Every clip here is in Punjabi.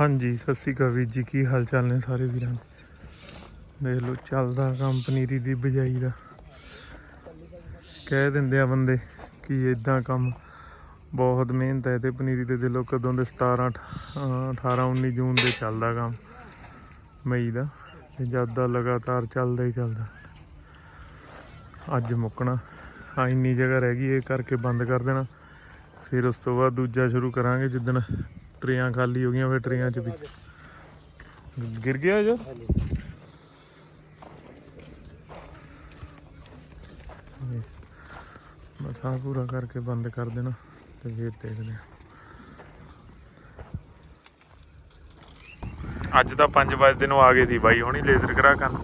ਹਾਂਜੀ, ਸਤਿ ਸ਼੍ਰੀ ਅਕਾਲ ਵੀਰ ਜੀ, ਕੀ ਹਾਲ ਚਾਲ ਨੇ ਸਾਰੇ ਵੀਰਾਂ ਦੇਖ ਲਓ, ਚੱਲਦਾ ਕੰਮ ਪਨੀਰੀ ਦੀ ਬਿਜਾਈ ਦਾ। ਕਹਿ ਦਿੰਦੇ ਆ ਬੰਦੇ ਕਿ ਇਦਾਂ ਕੰਮ ਬਹੁਤ ਮਿਹਨਤ ਹੈ ਤੇ ਪਨੀਰੀ ਦੇ ਦਿਲੋਂ ਕਦੋਂ ਦੇ 17 ਅਠ- 18 19 ਜੂਨ ਦੇ ਚੱਲਦਾ ਕੰਮ ਮਈ ਦਾ ਤੇ ਜਦ ਦਾ ਲਗਾਤਾਰ ਚੱਲਦਾ ਹੀ ਚੱਲਦਾ। ਅੱਜ ਮੁੱਕਣਾ ਆ ਇੰਨੀ ਜਗ੍ਹਾ ਰਹਿ ਗਈ, ਇਹ ਕਰਕੇ ਬੰਦ ਕਰ ਦੇਣਾ। ਫਿਰ ਉਸ ਤੋਂ ਬਾਅਦ ਦੂਜਾ ਸ਼ੁਰੂ ਕਰਾਂਗੇ ਜਿੱਦਣ ਟਰੇਆਂ ਖਾਲੀ ਹੋ ਗਈਆਂ ਫਿਰ ਟਰੇਆਂ 'ਚ ਵੀ। ਗਿਰ ਗਿਆ ਜੋ ਬਸ ਆਹ ਪੂਰਾ ਕਰਕੇ ਬੰਦ ਕਰ ਦੇਣਾ ਤੇ ਫਿਰ ਦੇਖਦੇ ਹਾਂ। ਅੱਜ ਤਾਂ 5 ਵਜੇ ਨੂੰ ਆ ਗਏ ਸੀ ਬਾਈ, ਹੁਣੀ ਲੇਜ਼ਰ ਕਰਾ ਕਰਨ।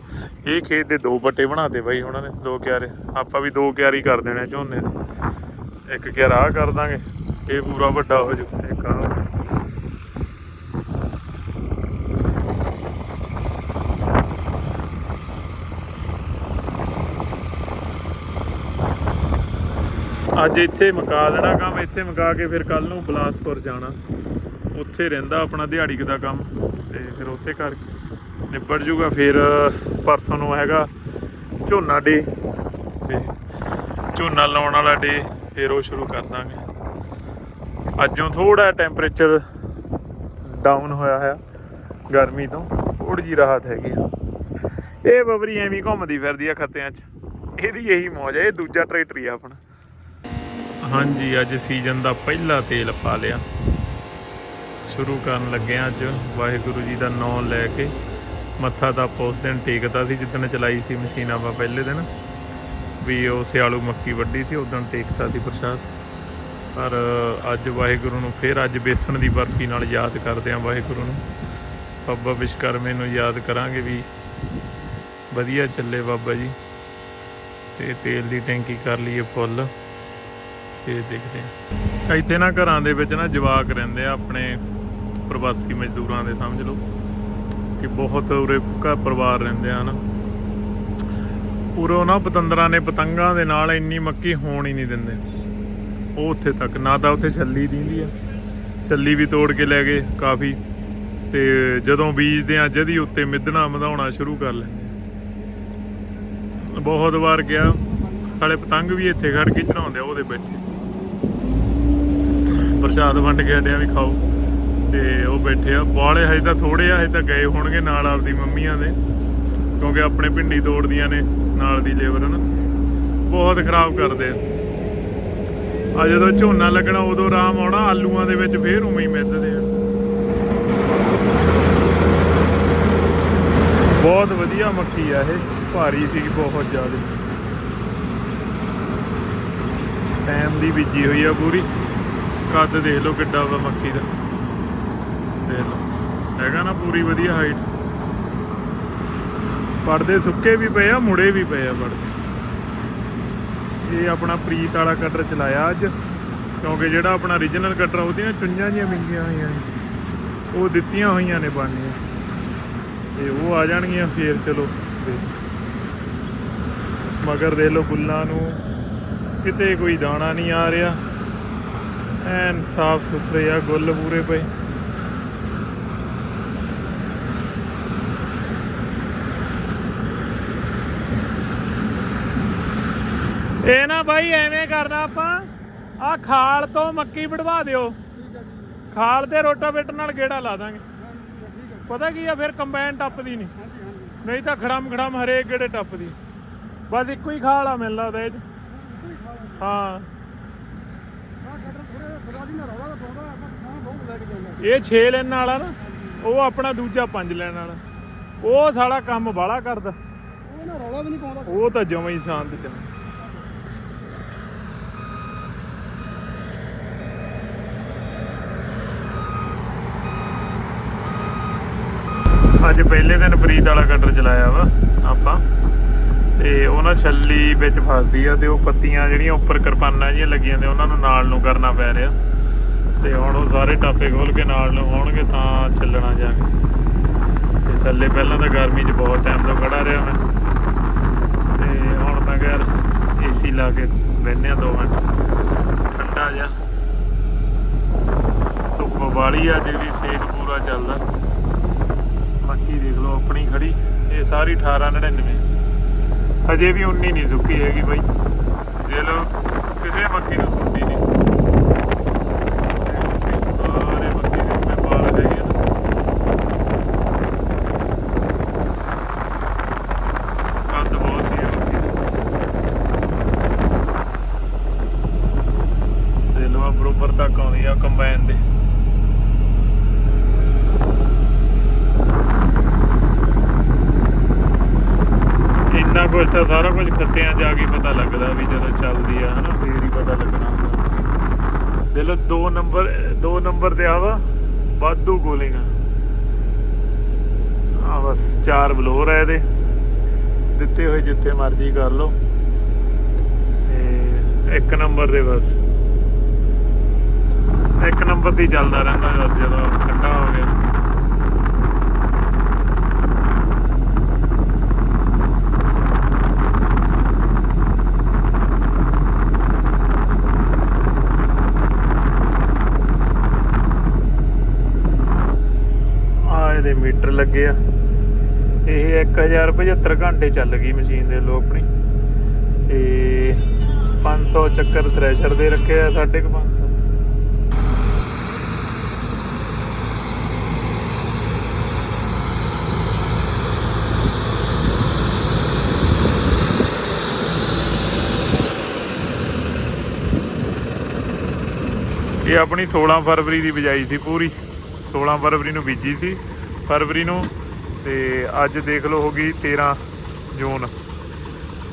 ਇਹ ਖੇਤ ਦੇ ਦੋ ਪੱਟੇ ਬਣਾਤੇ ਬਾਈ ਉਹਨਾਂ ਨੇ, ਦੋ ਕਿਆਰੇ। ਆਪਾਂ ਵੀ ਦੋ ਕਿਆਰੀ ਕਰ ਦੇਣੇ ਆ ਝੋਨੇ ਦੇ। ਇੱਕ ਕਿਆਰਾ ਆਹ ਕਰ ਦਾਂਗੇ, ਇਹ ਪੂਰਾ ਵੱਡਾ ਹੋ ਜੂ, ਇੱਕ ਆਹ ਅੱਜ ਇੱਥੇ ਮੁਕਾ ਦੇਣਾ ਕੰਮ, ਇੱਥੇ ਮਕਾ ਕੇ ਫਿਰ ਕੱਲ ਨੂੰ ਬਲਾਸਪੁਰ ਜਾਣਾ। ਉੱਥੇ ਰਹਿੰਦਾ ਆਪਣਾ ਦਿਹਾੜੀ ਦਾ ਕੰਮ ਤੇ ਫਿਰ ਉੱਥੇ ਕਰ ਨਿਬੜ ਜੂਗਾ। ਫਿਰ ਪਰਸੋਂ ਨੂੰ ਹੈਗਾ ਝੋਨਾ ਡੇ ਤੇ ਝੋਨਾ ਲਾਉਣ ਵਾਲਾ ਡੇ ਫਿਰ ਉਹ ਸ਼ੁਰੂ ਕਰ ਦਾਂਗੇ। ਅੱਜੋਂ ਥੋੜਾ ਟੈਂਪਰੇਚਰ ਡਾਊਨ ਹੋਇਆ ਹੈ ਗਰਮੀ ਤੋਂ ਥੋੜੀ ਜੀ ਰਾਹਤ ਹੈਗੀ ਆ। ਇਹ ਬਬਰੀ ਐਵੇਂ ਘੁੰਮਦੀ ਫਿਰਦੀ ਆ ਖੱਤਿਆਂ 'ਚ। ਇਹਦੀ ਇਹੀ ਮੌਜ ਹੈ ਇਹ ਦੂਜਾ ਟਰੈਕਟਰ ਹੀ ਆ ਆਪਣਾ। ਹਾਂਜੀ, ਅੱਜ ਸੀਜ਼ਨ ਦਾ ਪਹਿਲਾ ਤੇਲ ਪਾ ਲਿਆ। ਸ਼ੁਰੂ ਕਰਨ ਲੱਗੇ ਹਾਂ ਅੱਜ। ਵਾਹਿਗੁਰੂ ਜੀ ਦਾ ਨਾਮ ਲੈ ਕੇ ਮੱਥਾ ਤਾਂ ਉਸ ਦਿਨ ਟੇਕਦਾ ਸੀ ਜਿੱਦਣ ਚਲਾਈ ਸੀ ਮਸ਼ੀਨ ਆਪਾਂ ਪਹਿਲੇ ਦਿਨ। ਵੀ ਉਹ ਸਿਆਲੂ ਮੱਕੀ ਵੱਢੀ ਸੀ, ਉਦੋਂ ਟੇਕਦਾ ਸੀ ਪ੍ਰਸ਼ਾਦ। ਪਰ ਅੱਜ ਵਾਹਿਗੁਰੂ ਨੂੰ ਫਿਰ ਅੱਜ ਬੇਸਣ ਦੀ ਬਰਫੀ ਨਾਲ ਯਾਦ ਕਰਦੇ ਹਾਂ ਵਾਹਿਗੁਰੂ ਨੂੰ। ਬਾਬਾ ਵਿਸ਼ਕਰਮੇ ਨੂੰ ਯਾਦ ਕਰਾਂਗੇ ਵੀ ਵਧੀਆ ਚੱਲੇ ਬਾਬਾ ਜੀ। ਤੇ ਤੇਲ ਦੀ ਟੈਂਕੀ ਕਰ ਲਈਏ ਫੁੱਲ। ਤੇ ਦੇਖਦੇ ਆ ਇੱਥੇ ਨਾ ਘਰਾਂ ਦੇ ਵਿੱਚ ਨਾ ਜਵਾਕ ਰਹਿੰਦੇ ਆ, ਆਪਣੇ ਪ੍ਰਵਾਸੀ ਮਜ਼ਦੂਰਾਂ ਦੇ, ਸਮਝ ਲਓ। ਕਿ ਬਹੁਤ ਉਰੇ ਘਰ ਪਰਿਵਾਰ ਰਹਿੰਦੇ ਆ, ਹਨਾ। ਉਰੋਂ ਨਾ ਪਤੰਦਰਾਂ ਨੇ ਪਤੰਗਾਂ ਦੇ ਨਾਲ ਇੰਨੀ ਮੱਕੀ ਹੋਣ ਹੀ ਨਹੀਂ ਦਿੰਦੇ। ਉਹ ਉੱਥੇ ਤੱਕ, ਨਾ ਤਾਂ ਉੱਥੇ ਛੱਲੀ ਦਿੰਦੀ ਆ। ਛੱਲੀ ਵੀ ਤੋੜ ਕੇ ਲੈ ਗਏ ਕਾਫੀ। ਤੇ ਜਦੋਂ ਬੀਜਦੇ ਆ ਜਦੀ ਉੱਤੇ ਮਿੱਧਣਾ ਵਧਾਉਣਾ ਸ਼ੁਰੂ ਕਰ ਲੈਂਦੇ ਬਹੁਤ ਵਾਰ ਗਿਆ ਸਾਲੇ ਪਤੰਗ ਵੀ ਇੱਥੇ ਖੜ ਕੇ ਚੜਾਉਂਦੇ ਆ, ਉਹਦੇ ਵਿੱਚ। ਪ੍ਰਸ਼ਾਦ ਵੰਡ ਕੇ ਹਟਿਆ ਵੀ ਖਾਓ। ਤੇ ਉਹ ਬੈਠੇ ਆ। ਬਾਲੇ ਹਜੇ ਤਾਂ ਥੋੜੇ ਆ, ਹਜੇ ਤਾਂ ਗਏ ਹੋਣਗੇ ਨਾਲ ਆਪਦੀ ਮੰਮੀਆਂ ਦੇ। ਕਿਉਂਕਿ ਆਪਣੇ ਪਿੰਡੀ ਤੋੜਦੀਆਂ ਨੇ ਨਾਲ ਦੀ ਲੇਬਰ, ਹਨ? ਬਹੁਤ ਖਰਾਬ ਕਰਦੇ ਆ। ਆ ਜਦੋਂ ਝੋਨਾ ਲੱਗਣਾ, ਉਦੋਂ ਆਰਾਮ ਆਉਣਾ, ਆਲੂਆਂ ਦੇ ਵਿੱਚ ਫੇਰ ਉਵੇਂ ਹੀ ਮਿੱਧਦੇ ਆ। ਬਹੁਤ ਵਧੀਆ ਮੱਕੀ ਆ ਇਹ। ਭਾਰੀ ਸੀ ਬਹੁਤ ਜ਼ਿਆਦਾ। ਟਾਈਮ ਦੀ ਬੀਜੀ ਹੋਈ ਆ ਪੂਰੀ। ਕੱਦ ਦੇਖ ਲਓ ਕਿੱਡਾ ਵਾ ਮੱਕੀ ਦਾ। ਦੇਖ ਲਓ। ਹੈਗਾ ਨਾ ਪੂਰੀ ਵਧੀਆ ਹਾਈਟ ਪੜਦੇ ਸੁੱਕੇ ਵੀ ਪਏ ਆ, ਮੁੜੇ ਵੀ ਪਏ ਆ ਪੜਦੇ। ਇਹ ਆਪਣਾ ਪ੍ਰੀਤ ਵਾਲਾ ਕਟਰ ਚਲਾਇਆ ਅੱਜ। ਕਿਉਂਕਿ ਜਿਹੜਾ ਆਪਣਾ origignal ਕਟਰ ਉਹਦੀਆਂ ਚੁੰਝਾਂ ਜੀਆਂ ਵਿੰਗੀਆਂ ਹੋਈਆਂ ਉਹ ਦਿੱਤੀਆਂ ਹੋਈਆਂ ਨੇ ਬਣਨੀਆਂ ਤੇ ਉਹ ਆ ਜਾਣਗੀਆਂ ਫੇਰ, ਚਲੋ। ਮਗਰ ਦੇ ਲੋ ਬੁੱਲਾਂ ਨੂੰ। ਕਿਤੇ ਕੋਈ ਦਾਣਾ ਨਹੀਂ ਆ ਰਿਹਾ। ਐਨ ਸਾਫ਼ ਸੁਥਰੇ ਆ, ਗੁੱਲ ਪੂਰੇ ਪਏ। ਇਹ ਨਾ ਬਾਈ, ਐਵੇਂ ਕਰਨਾ ਆਪਾਂ ਆ ਖਾਲ ਤੋਂ ਮੱਕੀ ਵਢਵਾ ਦਿਓ। ਖਾਲ ਤੇ ਰੋਟਾਵੇਟਰ ਨਾਲ ਗੇੜਾ ਲਾ ਦਾਂਗੇ। ਪਤਾ ਕੀ ਆ, ਫਿਰ ਕੰਬਾਈਨ ਟੱਪਦੀ ਨਹੀਂ। ਨਹੀਂ ਤਾਂ ਖੜਮ ਖੜਮ ਹਰੇਕ ਗੇੜੇ ਟੱਪਦੀ। ਬਸ ਇੱਕੋ ਹੀ ਖਾਲ ਆ ਮੈਨੂੰ ਲੱਗਦਾ ਇਹ 'ਚ। ਹਾਂ। ਇਹ 6 ਲੈਣ ਵਾਲਾ ਨਾ, ਉਹ ਆਪਣਾ ਦੂਜਾ 5 ਲੈਣ ਵਾਲਾ। ਉਹ ਸਾਲਾ ਕੰਮ ਬਾਹਲਾ ਕਰਦਾ। ਉਹ ਨਾ ਰੌਲਾ ਵੀ ਨਹੀਂ ਪਾਉਂਦਾ ਉਹ ਤਾਂ ਜਮਾਂ ਹੀ ਸ਼ਾਂਤ ਚ ਅੱਜ ਪਹਿਲੇ ਦਿਨ ਪ੍ਰੀਤ ਵਾਲਾ ਕਟਰ ਚਲਾਇਆ ਵਾ ਆਪਾਂ। ਤੇ ਉਹਨਾਂ ਛੱਲੀ ਵਿੱਚ ਫਸਦੀ ਆ ਤੇ ਉਹ ਪੱਤੀਆਂ ਜਿਹੜੀਆਂ ਉੱਪਰ ਕਿਰਪਾਨਾਂ ਜਿਹੀਆਂ ਲੱਗੀਆਂ ਨੇ, ਉਹਨਾਂ ਨੂੰ ਨਾਲ ਨੂੰ ਕਰਨਾ ਪੈ ਰਿਹਾ। ਤੇ ਹੁਣ ਉਹ ਸਾਰੇ ਟਾਪੇ ਖੋਲ ਕੇ ਨਾਲ ਨੂੰ ਹੋਣਗੇ ਤਾਂ ਚੱਲਣਾ ਜਾ ਕੇ। ਤੇ ਥੱਲੇ ਪਹਿਲਾਂ ਤਾਂ ਗਰਮੀ 'ਚ ਬਹੁਤ ਟਾਈਮ ਤੋਂ ਖੜਾ ਰਿਹਾ ਮੈਂ। ਤੇ ਹੁਣ ਮੈਂ ਘਰ ਏਸੀ ਲਾ ਕੇ ਬੈਠਨੇ ਆ ਦੋ ਮਿੰਟ। ਠੰਡਾ ਜਾ ਧੁੱਪ ਵਾਲੀ ਆ ਜਿਹੜੀ ਸੇਕ ਪੂਰਾ ਚੱਲਦਾ। ਬਾਕੀ ਦੇਖ ਲਓ ਆਪਣੀ ਖੜੀ। ਇਹ ਸਾਰੀ 1899 ਹਜੇ ਵੀ ਉਨੀ ਨਹੀਂ ਸੁੱਕੀ ਹੈਗੀ ਬਾਈ। ਦੇ ਲੋ ਕਿਸੇ ਮੱਕੀ ਨੂੰ ਸੁੱਕੀ ਨਹੀਂ। ਸਾਰੇ ਮੱਕੀ ਦੇ ਉੱਤੇ ਬਾਲ ਹੈਗੇ ਕੰਦ ਬਹੁਤ ਸੀ ਮੱਕੀ ਦੇ। ਲੋ ਆ ਬਰੋਬਰ ਤੱਕ ਆਉਂਦੀ ਆ ਕੰਬਾਈਨ ਦੇ ਇੰਨਾ ਕੁਝ ਤਾਂ ਜਾ ਕੇ ਪਤਾ ਲੱਗਦਾ ਵੀ ਜਦੋਂ ਚੱਲਦੀ ਆ, ਹਨਾ? ਫੇਰ ਹੀ ਪਤਾ ਲੱਗਣਾ ਹੁੰਦਾ ਦੇ 2 ਨੰਬਰ 2 ਨੰਬਰ ਤੇ ਆਵਾ, ਵਾਧੂ ਕੋਲਿੰਗ ਆ ਬਸ, ਚਾਰ ਬਲੋਰ ਆ ਇਹਦੇ। ਦਿੱਤੇ ਹੋਏ ਜਿੱਥੇ ਮਰਜ਼ੀ ਕਰ ਲਓ। ਤੇ ਇੱਕ ਨੰਬਰ ਦੇ ਬਸ। ਇੱਕ ਨੰਬਰ ਦੀ ਚੱਲਦਾ ਰਹਿੰਦਾ ਜਦ- ਜਦੋਂ ਠੰਡਾ ਹੋ ਗਿਆ। ਆ ਲੱਗੇ ਆ। ਇਹ 1075 ਘੰਟੇ ਚੱਲ ਗਈ ਮਸ਼ੀਨ ਦੇ ਲੋ ਆਪਣੀ। ਤੇ 500 ਚੱਕਰ ਥ੍ਰੈਸ਼ਰ ਦੇ ਰੱਖੇ ਆ 550 ਇਹ ਆਪਣੀ 16 ਫਰਵਰੀ ਦੀ ਬਿਜਾਈ ਸੀ ਪੂਰੀ। 16 ਫਰਵਰੀ ਨੂੰ ਬੀਜੀ ਸੀ। ਫਰਵਰੀ ਨੂੰ ਤੇ ਅੱਜ ਦੇਖ ਲਓ ਹੋ ਗਈ 13 ਜੂਨ।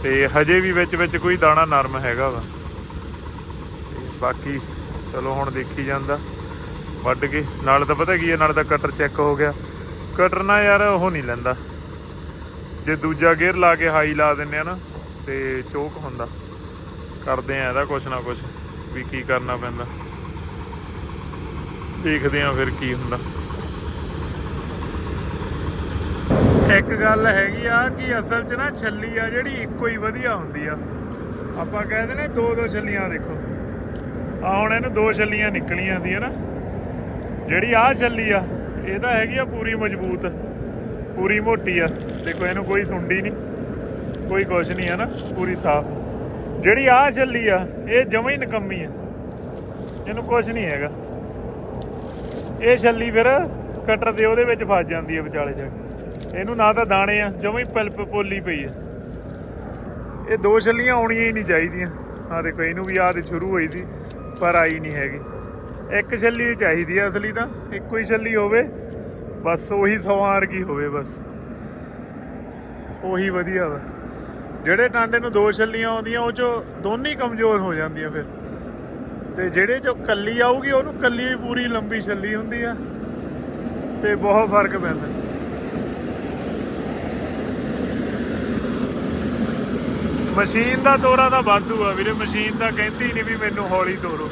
ਤੇ ਹਜੇ ਵੀ ਵਿੱਚ ਵਿੱਚ ਕੋਈ ਦਾਣਾ ਨਰਮ ਹੈਗਾ ਵਾ। ਬਾਕੀ ਚਲੋ ਹੁਣ ਦੇਖੀ ਜਾਂਦਾ। ਵੱਢ ਕੇ। ਨਾਲ ਤਾਂ ਪਤਾ ਕੀ ਹੈ, ਨਾਲ ਤਾਂ ਕਟਰ ਚੈੱਕ ਹੋ ਗਿਆ। ਕਟਰ ਨਾ ਯਾਰ ਉਹ ਨਹੀਂ ਲੈਂਦਾ। ਜੇ ਦੂਜਾ ਗੇਅਰ ਲਾ ਕੇ ਹਾਈ ਲਾ ਦਿੰਨੇ ਆ ਨਾ, ਤੇ ਚੋਕ ਹੁੰਦਾ। ਕਰਦੇ ਆ ਇਹਦਾ ਕੁਛ ਨਾ ਕੁਛ, ਵੀ ਕੀ ਕਰਨਾ ਪੈਂਦਾ। ਦੇਖਦੇ ਆ ਫਿਰ ਕੀ ਹੁੰਦਾ। ਇੱਕ ਗੱਲ ਹੈਗੀ ਆ ਕਿ ਅਸਲ 'ਚ ਨਾ ਛੱਲੀ ਆ ਜਿਹੜੀ ਇੱਕੋ ਹੀ ਵਧੀਆ ਹੁੰਦੀ ਆ। ਆਪਾਂ ਕਹਿੰਦੇ ਨੇ ਦੋ ਦੋ ਛੱਲੀਆਂ ਦੇਖੋ। ਆ ਹੁਣ ਇਹਨੂੰ ਦੋ ਛੱਲੀਆਂ ਨਿਕਲੀਆਂ ਸੀ, ਹਨਾ? ਜਿਹੜੀ ਆ ਛੱਲੀ ਆ, ਇਹ ਤਾਂ ਹੈਗੀ ਆ ਪੂਰੀ ਮਜ਼ਬੂਤ, ਪੂਰੀ ਮੋਟੀ ਆ। ਦੇਖੋ, ਇਹਨੂੰ ਕੋਈ ਸੁੰਡੀ ਨਹੀਂ, ਕੋਈ ਕੁਛ ਨਹੀਂ ਹੈ ਨਾ ਪੂਰੀ ਸਾਫ਼। ਜਿਹੜੀ ਆ ਛੱਲੀ ਆ, ਇਹ ਜਮਾਂ ਹੀ ਨਕੰਮੀ ਆ। ਇਹਨੂੰ ਕੁਛ ਨਹੀਂ ਹੈਗਾ। ਇਹ ਛੱਲੀ ਫਿਰ ਕਟਰ ਦੇ ਉਹਦੇ ਵਿੱਚ ਫਸ ਜਾਂਦੀ ਹੈ ਵਿਚਾਲੇ ਜਾ ਕੇ। ਇਹਨੂੰ ਨਾ ਤਾਂ ਦਾਣੇ ਆ, ਜਮਾਂ ਹੀ ਪਲਪ ਪੋਲੀ ਪਈ ਆ। ਇਹ ਦੋ ਛੱਲੀਆਂ ਆਉਣੀਆਂ ਹੀ ਨਹੀਂ ਚਾਹੀਦੀਆਂ। ਆ ਦੇਖੋ, ਇਹਨੂੰ ਵੀ ਆਹ ਸ਼ੁਰੂ ਹੋਈ ਸੀ, ਪਰ ਆਈ ਨਹੀਂ ਹੈਗੀ। ਇੱਕ ਛੱਲੀ ਚਾਹੀਦੀ ਆ ਅਸਲੀ ਤਾਂ, ਇੱਕੋ ਹੀ ਛੱਲੀ ਹੋਵੇ, ਬਸ ਉਹੀ ਸਵਾਰ ਕੀ ਹੋਵੇ ਬਸ। ਉਹੀ ਵਧੀਆ ਵਾ। ਜਿਹੜੇ ਟਾਂਡੇ ਨੂੰ ਦੋ ਛੱਲੀਆਂ ਆਉਂਦੀਆਂ, ਉਹ ਚੋਂ ਦੋਨੇ ਕਮਜ਼ੋਰ ਹੋ ਜਾਂਦੀਆਂ ਫਿਰ। ਤੇ ਜਿਹੜੇ ਚੋਂ ਕੱਲੀ ਆਊਗੀ, ਉਹਨੂੰ ਕੱਲੀ ਵੀ ਪੂਰੀ ਲੰਬੀ ਛੱਲੀ ਹੁੰਦੀ ਆ। ਤੇ ਬਹੁਤ ਫ਼ਰਕ ਪੈਂਦਾ। ਮਸ਼ੀਨ ਦਾ ਤੋਰਾ ਤਾਂ ਵਾਧੂ ਆ ਵੀਰੇ, ਮਸ਼ੀਨ ਤਾਂ ਕਹਿੰਦੀ ਨਹੀਂ ਵੀ ਮੈਨੂੰ ਹੌਲੀ ਤੋਰੋ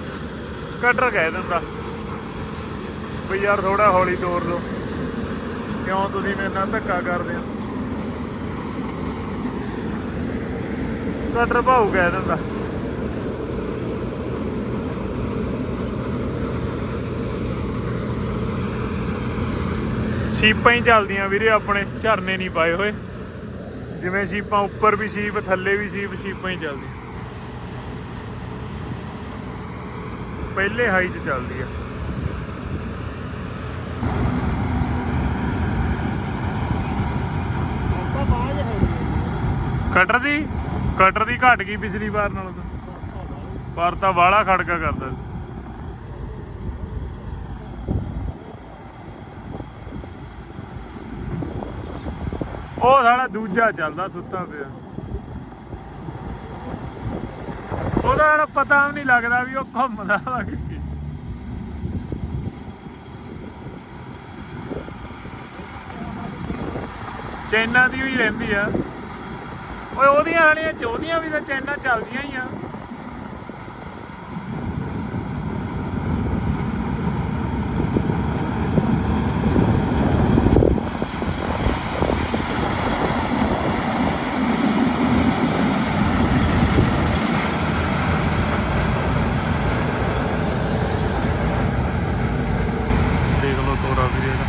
ਕਟਰ ਕਹਿ ਦਿੰਦਾ ਵੀ ਯਾਰ ਥੋੜਾ ਹੌਲੀ ਤੋਰ ਲਓ ਕਿਉਂ ਤੁਸੀਂ ਮੇਰੇ ਨਾਲ ਧੱਕਾ ਕਰਦੇ ਹੋ? ਕਟਰ ਭਾਊ ਕਹਿ ਦਿੰਦਾ। ਸ਼ੀਪਾਂ ਹੀ ਚੱਲਦੀਆਂ ਵੀਰੇ ਆਪਣੇ, ਝਰਨੇ ਨਹੀਂ ਪਾਏ ਹੋਏ। ਜਿਵੇਂ ਸ਼ੀਪਾਂ ਉੱਪਰ ਵੀ ਸ਼ੀਪ, ਥੱਲੇ ਵੀ ਸ਼ੀਪ, ਸ਼ੀਪਾਂ ਹੀ ਚੱਲਦੀਆਂ। ਪਹਿਲੇ ਹਾਈ 'ਚ ਚੱਲਦੀ ਆ। ਕਟਰ ਦੀ ਕਟਰ ਦੀ ਘਟ ਗਈ ਪਿਛਲੀ ਵਾਰ ਨਾਲੋਂ ਤਾਂ। ਪਰ ਤਾਂ ਵਾਲਾ ਖੜਕਾ ਕਰਦਾ। ਸੀ। ਉਹ ਸਾਲਾ ਦੂਜਾ ਚੱਲਦਾ ਸੁੱਤਾ ਪਿਆ। ਉਹਦਾ ਹੁਣ ਪਤਾ ਵੀ ਨਹੀਂ ਲੱਗਦਾ ਵੀ ਉਹ ਘੁੰਮਦਾ ਵਾ ਕਿ ਕੀ। ਦੀ ਹੋਈ ਰਹਿੰਦੀ ਆ। ਓਏ ਉਹਦੀਆਂ ਵਾਲੀਆਂ ਚੋਦੀਆਂ ਵੀ ਤਾਂ ਚੈਨਾ ਚੱਲਦੀਆਂ ਹੀ ਆ। ਦਾ ਤੋਰਾ ਵੀ ਇਹਦਾ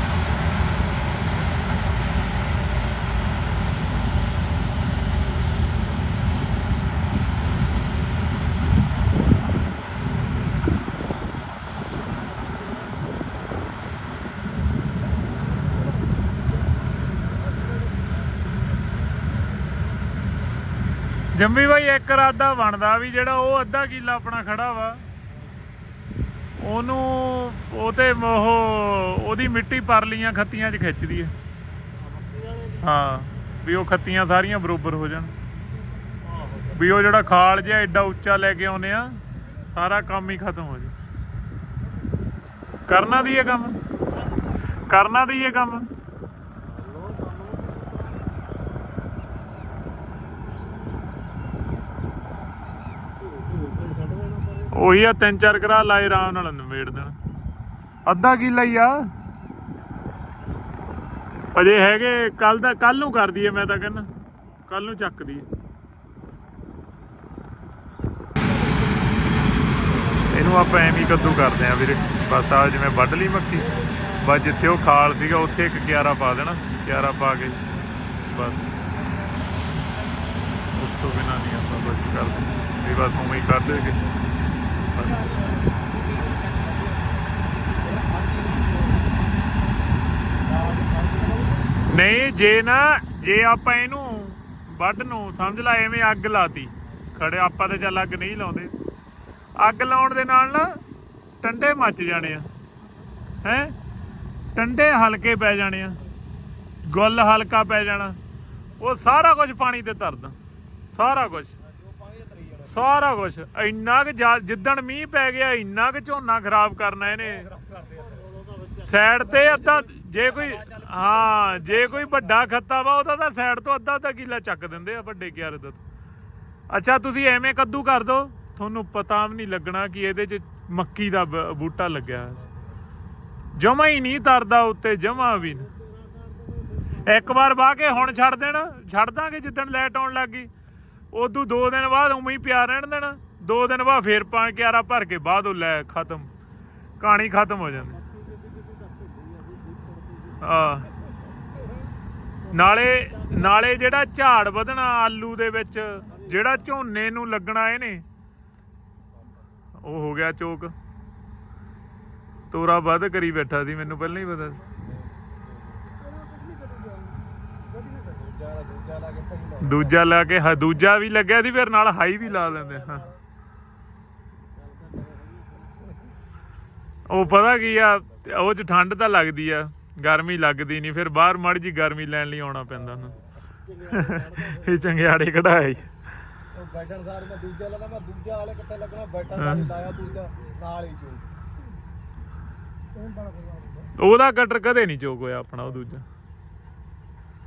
ਜੰਮੀ ਬਾਈ, ਇੱਕ ਰਾਦਾ ਬਣਦਾ ਵੀ ਜਿਹੜਾ ਉਹ ਅੱਧਾ ਕਿੱਲਾ ਆਪਣਾ ਖੜਾ ਵਾ। ਉਹਨੂੰ ਉਹ ਤੇ ਉਹ ਉਹਦੀ ਮਿੱਟੀ ਪਰਲੀਆਂ ਖੱਤੀਆਂ 'ਚ ਖਿੱਚਦੀ ਹੈ। ਹਾਂ, ਵੀ ਉਹ ਖੱਤੀਆਂ ਸਾਰੀਆਂ ਬਰੋਬਰ ਹੋ ਜਾਣ। ਵੀ ਉਹ ਜਿਹੜਾ ਖਾਲ ਜਿਹਾ ਐਡਾ ਉੱਚਾ ਲੈ ਕੇ ਆਉਨੇ ਆ, ਸਾਰਾ ਕੰਮ ਹੀ ਖਤਮ ਹੋ ਜਾ। ਕਰਨਾ ਦੀ ਇਹ ਕੰਮ? ਕਰਨਾ ਦੀ ਇਹ ਕੰਮ? ਉਹੀ ਆ, ਤਿੰਨ ਚਾਰ ਕਰਾ ਲਾਏ ਆਰਾਮ ਨਾਲ ਨਿਬੇੜ ਦੇਣ। ਅੱਧਾ ਕਿੱਲਾ ਹੀ ਆ। ਅਜੇ ਹੈਗੇ ਕੱਲ ਦਾ ਕੱਲ ਨੂੰ ਕਰ ਦਈਏ ਮੈਂ ਤਾਂ ਕਹਿੰਦਾ। ਕੱਲ ਨੂੰ ਚੱਕ ਦਈਏ। ਇਹਨੂੰ ਆਪਾਂ ਐਵੇਂ ਹੀ ਕੱਦੂ ਕਰਦੇ ਆ ਵੀਰੇ। ਬਸ ਆ ਜਿਵੇਂ ਵੱਢ ਲਈ ਮੱਕੀ। ਬਸ ਜਿੱਥੇ ਉਹ ਖਾਲ ਸੀਗਾ, ਉੱਥੇ ਇੱਕ ਕਿਆਰਾ ਪਾ ਦੇਣਾ। ਕਿਆਰਾ ਪਾ ਕੇ। ਬਸ। ਉਸ ਤੋਂ ਬਿਨਾਂ ਨਹੀਂ ਆਪਾਂ ਬਸ ਕਰਦੇ। ਵੀ ਬਸ ਉਵੇਂ ਹੀ ਕਰ ਦੇਗੇ ਨਹੀਂ, ਜੇ ਨਾ, ਜੇ ਆਪਾਂ ਇਹਨੂੰ ਵੱਢ ਨੂੰ ਸਮਝ ਲਾ, ਐਵੇਂ ਅੱਗ ਲਾਤੀ। ਖੜੇ ਆਪਾਂ ਤੇ ਚੱਲ ਅੱਗ ਨਹੀਂ ਲਾਉਂਦੇ। ਅੱਗ ਲਾਉਣ ਦੇ ਨਾਲ ਨਾ ਟੰਡੇ ਮੱਚ ਜਾਣੇ ਆ। ਹੈ? ਟੰਡੇ ਹਲਕੇ ਪੈ ਜਾਣੇ ਆ। ਗੁੱਲ ਹਲਕਾ ਪੈ ਜਾਣਾ। ਉਹ ਸਾਰਾ ਕੁਝ ਪਾਣੀ ਤੇ ਤਰਦਾ ਸਾਰਾ ਕੁਝ। ਸਾਰਾ ਕੁਝ ਇੰਨਾ ਕਿ ਜਿੱਦਣ ਮੀਂਹ ਪੈ ਗਿਆ, ਇੰਨਾ ਕਿ ਝੋਨਾ ਖਰਾਬ ਕਰਨਾ ਇਹਨੇ। ਸਾਈਡ ਤੇ ਅੱਧਾ ਜੇ ਕੋਈ ਹਾਂ, ਜੇ ਕੋਈ ਵੱਡਾ ਖੱਤਾ ਵਾ, ਉਹਦਾ ਤਾਂ ਸਾਈਡ ਤੋਂ ਅੱਧਾ ਅੱਧਾ ਕਿੱਲਾ ਚੱਕ ਦਿੰਦੇ ਆ ਵੱਡੇ ਕਿਆਰੇ ਦਾ ਅੱਛਾ, ਤੁਸੀਂ ਐਵੇਂ ਕੱਦੂ ਕਰ ਦੋ। ਤੁਹਾਨੂੰ ਪਤਾ ਵੀ ਨਹੀਂ ਲੱਗਣਾ ਕਿ ਇਹਦੇ 'ਚ ਮੱਕੀ ਦਾ ਬੂਟਾ ਲੱਗਿਆ ਜਮਾ ਹੀ ਨਹੀਂ ਤਰਦਾ ਉੱਤੇ, ਜਮਾ ਵੀ ਇੱਕ ਵਾਰ ਵਾਹ ਕੇ ਹੁਣ ਛੱਡ ਦੇਣਾ। ਛੱਡ ਦਾਂਗੇ ਜਿੱਦਣ ਲਾਈਟ ਆਉਣ ਲੱਗ ਗਈ। ਉਦੋਂ ਦੋ ਦਿਨ ਬਾਅਦ ਉਵੇਂ ਹੀ ਪਿਆ ਰਹਿਣ ਦੇਣਾ। ਦੋ ਦਿਨ ਬਾਅਦ ਫੇਰ ਪਾ ਕਿਆਰਾ ਭਰ ਕੇ ਬਾਅਦ ਉਹ ਲੈ ਖਤਮ। ਕਹਾਣੀ ਖਤਮ ਹੋ ਜਾਂਦੀ। ਆ ਨਾਲੇ ਨਾਲੇ ਜਿਹੜਾ ਝਾੜ ਵਧਣਾ ਆਲੂ ਦੇ ਵਿੱਚ, ਜਿਹੜਾ ਝੋਨੇ ਨੂੰ ਲੱਗਣਾ ਇਹਨੇ, ਉਹ ਹੋ ਗਿਆ ਚੋਕ। ਤੋਰਾ ਵੱਧ ਕਰੀ ਬੈਠਾ ਸੀ, ਮੈਨੂੰ ਪਹਿਲਾਂ ਹੀ ਪਤਾ ਸੀ। ਦੂਜਾ ਲਾ ਕੇ ਹ- ਦੂਜਾ ਵੀ ਲੱਗਿਆ ਸੀ ਫਿਰ ਨਾਲ ਹਾਈ ਵੀ ਲਾ ਲੈਂਦੇ ਹਾਂ। ਉਹ ਪਤਾ ਕੀ ਆ ਉਹ ਚ ਠੰਡ ਤਾਂ ਲੱਗਦੀ ਆ ਗਰਮੀ ਲੱਗਦੀ ਨਹੀਂ ਫਿਰ ਬਾਹਰ ਮੜ ਜੀ ਗਰਮੀ ਲੈਣ ਲਈ ਆਉਣਾ ਪੈਂਦਾ ਉਹਨੂੰ ਇਹ ਚੰਗਿਆੜੇ ਕਢਾਏ। ਉਹ ਬੈਠਣ ਸਾਰ ਮੈਂ ਦੂਜਾ ਲਗਾ ਮੈਂ ਦੂਜਾ ਵਾਲੇ ਕਿੱਥੇ ਲੱਗਣਾ ਬੈਠਣ ਸਾਰ ਹੀ ਲਾਇਆ ਦੂਜਾ ਨਾਲ ਹੀ ਚੋ। ਉਹਦਾ ਕਟਰ ਕਦੇ ਨਹੀਂ ਚੋਕ ਹੋਇਆ ਆਪਣਾ ਉਹ ਦੂਜਾ।